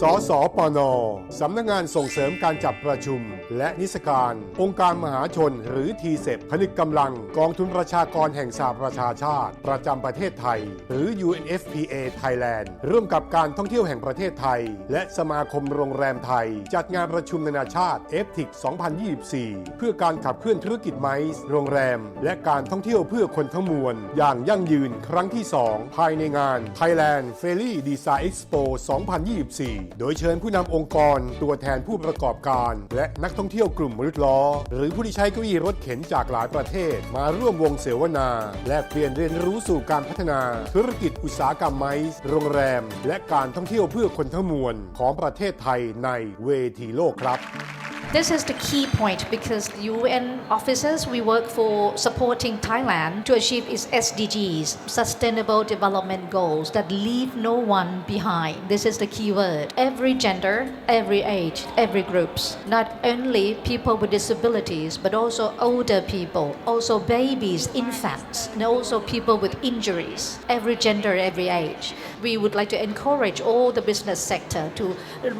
สสปน สำนักงานส่งเสริมการจัดประชุม และนิทรรศการ องค์การมหาชนหรือทีเซผนึกกำลังกองทุนประชากรแห่งสหประชาชาติ ประจำประเทศไทย หรือ UNFPA Thailand ร่วมกับการท่องเที่ยวแห่งประเทศไทย และสมาคมโรงแรมไทย จัดงานประชุมนานาชาติ FTIC 2024 เพื่อการขับเคลื่อนธุรกิจไมซ์โรงแรม และการท่องเที่ยวเพื่อคนทั้งมวล อย่างยั่งยืนครั้งที่ 2 ภายในงาน Thailand Ferry Design Expo 2024 โดยเชิญผู้นำองค์กร ตัวแทนผู้ประกอบการ และนักท่องเที่ยวกลุ่มมนุษย์ล้อ หรือผู้ที่ใช้เก้าอี้รถเข็นจากหลายประเทศ มาร่วมวงเสวนา และเปลี่ยนเรียนรู้สู่การพัฒนา ธุรกิจอุตสาหกรรมไมซ์โรงแรม และการท่องเที่ยวเพื่อคนทั้งมวลของประเทศไทยในเวทีโลกครับ This is the key point because the UN officers we work for supporting Thailand to achieve its SDGs, Sustainable Development Goals that leave no one behind. This is the key word. Every gender, every age, every groups. Not only people with disabilities, but also older people, also babies, infants, and also people with injuries. Every gender, every age. We would like to encourage all the business sector to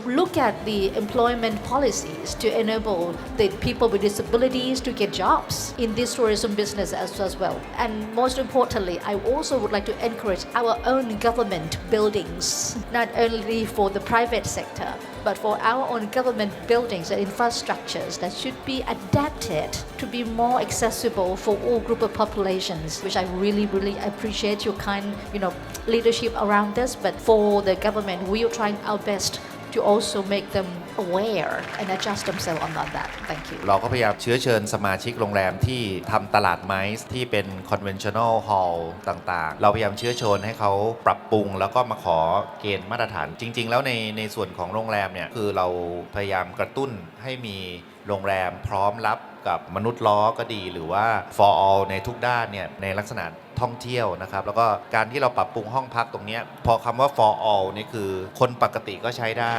look at the employment policies to enable the people with disabilities to get jobs in this tourism business as, as well. And most importantly, I also would like to encourage our own government buildings, not only for the private sector, but for our own government buildings and infrastructures that should be adapted to be more accessible for all group of populations, which I really, really appreciate your kind, you know, leadership around this. But for the government, we are trying our best to also make them aware and adjust themselves on that. Thank you. เราก็พยายามเชื้อเชิญสมาชิกโรงแรมที่ทำตลาดไมซ์ที่เป็น conventional hall ต่างๆ เราพยายามเชื้อเชิญให้เขาปรับปรุง แล้วก็มาขอเกณฑ์มาตรฐาน จริง ๆ แล้วในในส่วนของโรงแรมเนี่ยคือเราพยายามกระตุ้นให้มีโรงแรมพร้อมรับกับมนุษย์ล้อก็ดีหรือว่า for all ในทุกด้านเนี่ยในลักษณะ ท่องเที่ยวนะครับ แล้วก็การที่เราปรับปรุงห้องพักตรงเนี้ยพอคำว่า for all นี่คือคนปกติก็ใช้ได้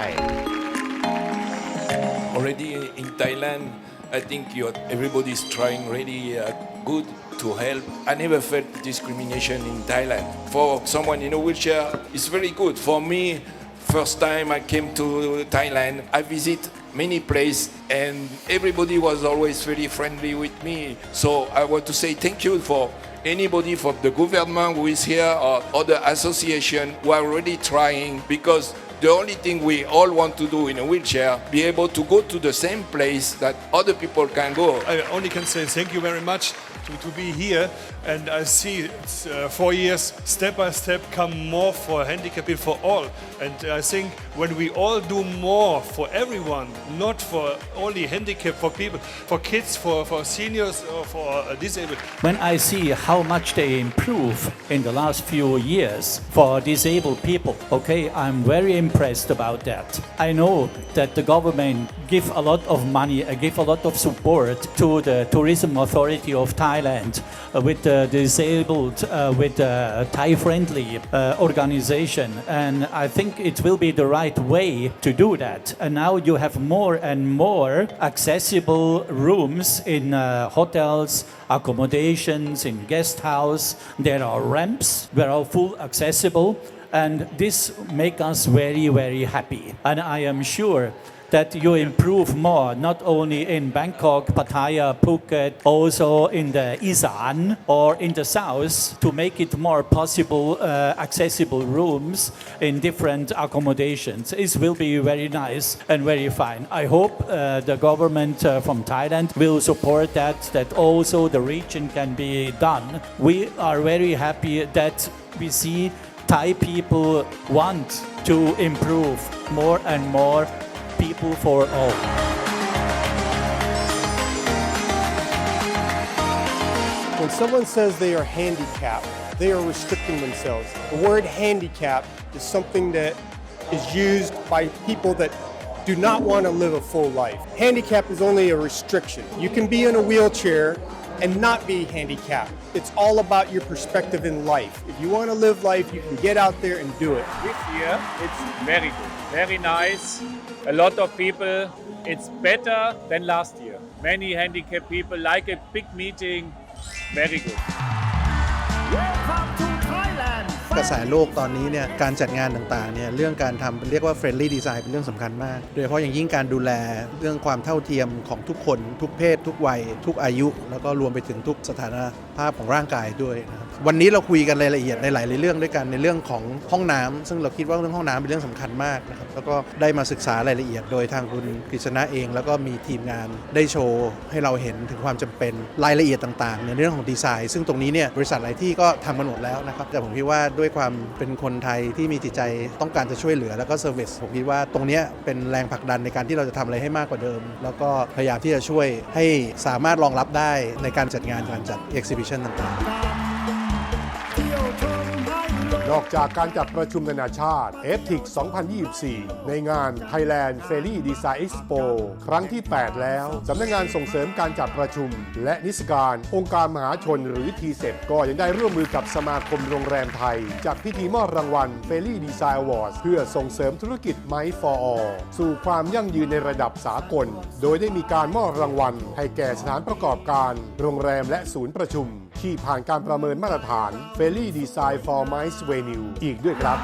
already in Thailand, I think you're, everybody's trying really uh, good to help. I never felt discrimination in Thailand. For someone in a wheelchair, it's very good. For me, first time I came to Thailand, I visit many places and everybody was always very friendly with me. So I want to say thank you for anybody from the government who is here or other association who are really trying because the only thing we all want to do in a wheelchair be able to go to the same place that other people can go I only can say thank you very much to, to be here. And I see it's, uh, four years, step by step, come more for handicapped people for all. And I think when we all do more for everyone, not for only handicapped, for people, for kids, for, for seniors, or for uh, disabled, When I see how much they improve in the last few years for disabled people, okay, I'm very impressed about that. I know that the government give a lot of money, uh, give a lot of support to the tourism authority of Thailand uh, with the disabled, uh, with the Thai-friendly uh, organization, and I think it will be the right way to do that. And now you have more and more accessible rooms in uh, hotels, accommodations, in guest house. There are ramps that are full accessible, and this make us very very happy. And I am sure that you improve more, not only in Bangkok, Pattaya, Phuket, also in the Isan or in the south to make it more possible, uh, accessible rooms in different accommodations. It will be very nice and very fine. I hope uh, the government uh, from Thailand will support that, that also the region can be done. We are very happy that we see Thai people want to improve more and more people for all. When someone says they are handicapped, they are restricting themselves. The word handicap is something that is used by people that do not want to live a full life. Handicap is only a restriction. You can be in a wheelchair and not be handicapped. It's all about your perspective in life. If you want to live life, you can get out there and do it. This year, it's very good, very nice. A lot of people, it's better than last year. Many handicapped people like a big meeting, very good. กระแสโลกตอนนี้เนี่ยการจัดงานต่างๆเนี่ยเรื่องการทำเรียกว่า friendly design เป็นเรื่องสำคัญมาก โดยเฉพาะอย่างยิ่งการดูแลเรื่องความเท่าเทียมของทุกคน ทุกเพศ ทุกวัย ทุกอายุ แล้วก็รวมไปถึงทุกสถานภาพของร่างกายด้วยนะครับวันนี้เราคุยกันรายละเอียดในหลายๆเรื่องด้วยกันในเรื่องของห้องน้ำซึ่งเราคิดว่าเรื่องห้องน้ำเป็นเรื่องสำคัญมากนะครับแล้วก็ได้มาศึกษารายละเอียดโดยทางคุณกฤษณะเอง แล้วก็มีทีมงานได้โชว์ให้เราเห็นถึงความจำเป็นรายละเอียดต่างๆ ในเรื่องของดีไซน์ ซึ่งตรงนี้เนี่ยบริษัทหลายที่ก็ทำกันหมดแล้วนะครับแต่ผมคิดว่าด้วยความเป็นคนไทยที่มีจิตใจต้องการจะช่วยเหลือแล้วก็เซอร์วิสผมคิดว่าตรงนี้เป็นแรงผลักดันในการที่เราจะทำอะไรให้มากกว่าเดิม แล้วก็พยายามที่จะช่วยให้สามารถรองรับได้ในการจัดงานการจัดเอ็กซิบิชันต่างๆ นอกจากการจัดประชุมนานาชาติ e t h i c 2024 ในงาน Thailand Ferry Design Expo ครั้งที่ 8 แล้ว สำนักงานส่งเสริมการจัดประชุม และนิทรรศการองค์การมหาชนหรือ t ีเก็ยังได้ร่วมมือกับสมาคมโรงแรมไทย จัดพิธีมอบรางวัล Ferry Design Awards เพื่อส่งเสริมธุรกิจไม้ for all สู่ความยั่งยืนในระดับสากล โดยได้มีการมอบรางวัล ให้แก่สถานประกอบการ โรงแรมและศูนย์ประชุม ที่ผ่านการประเมินมาตรฐานเฟ i r y Design for m i c e Venue อีกด้วยครับ